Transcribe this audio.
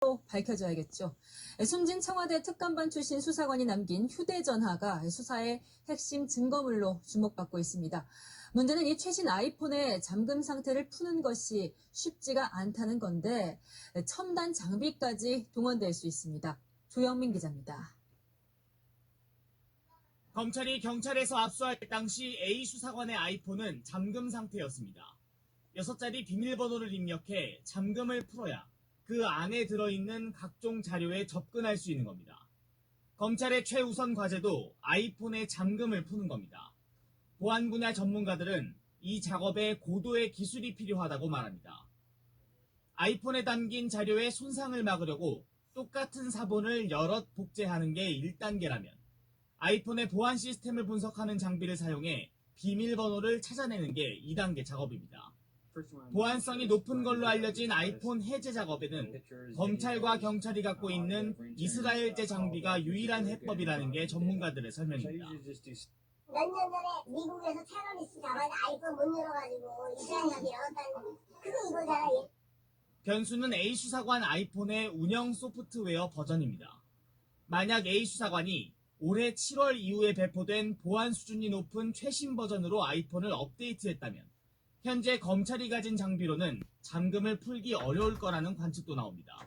또 밝혀져야겠죠. 숨진 청와대 특감반 출신 수사관이 남긴 휴대전화가 수사의 핵심 증거물로 주목받고 있습니다. 문제는 이 최신 아이폰의 잠금 상태를 푸는 것이 쉽지가 않다는 건데 첨단 장비까지 동원될 수 있습니다. 조영민 기자입니다. 검찰이 경찰에서 압수할 당시 A 수사관의 아이폰은 잠금 상태였습니다. 6자리 비밀번호를 입력해 잠금을 풀어야 그 안에 들어있는 각종 자료에 접근할 수 있는 겁니다. 검찰의 최우선 과제도 아이폰의 잠금을 푸는 겁니다. 보안 분야 전문가들은 이 작업에 고도의 기술이 필요하다고 말합니다. 아이폰에 담긴 자료의 손상을 막으려고 똑같은 사본을 여럿 복제하는 게 1단계라면 아이폰의 보안 시스템을 분석하는 장비를 사용해 비밀번호를 찾아내는 게 2단계 작업입니다. 보안성이 높은 걸로 알려진 아이폰 해제 작업에는 검찰과 경찰이 갖고 있는 이스라엘제 장비가 유일한 해법이라는 게 전문가들의 설명입니다. 몇 년 전에 미국에서 테러리스트 잡아서 아이폰 못 열어가지고 이스라엘한테 열었다는 그게 이거잖아 얘. 변수는 A 수사관 아이폰의 운영 소프트웨어 버전입니다. 만약 A 수사관이 올해 7월 이후에 배포된 보안 수준이 높은 최신 버전으로 아이폰을 업데이트했다면 현재 검찰이 가진 장비로는 잠금을 풀기 어려울 거라는 관측도 나옵니다.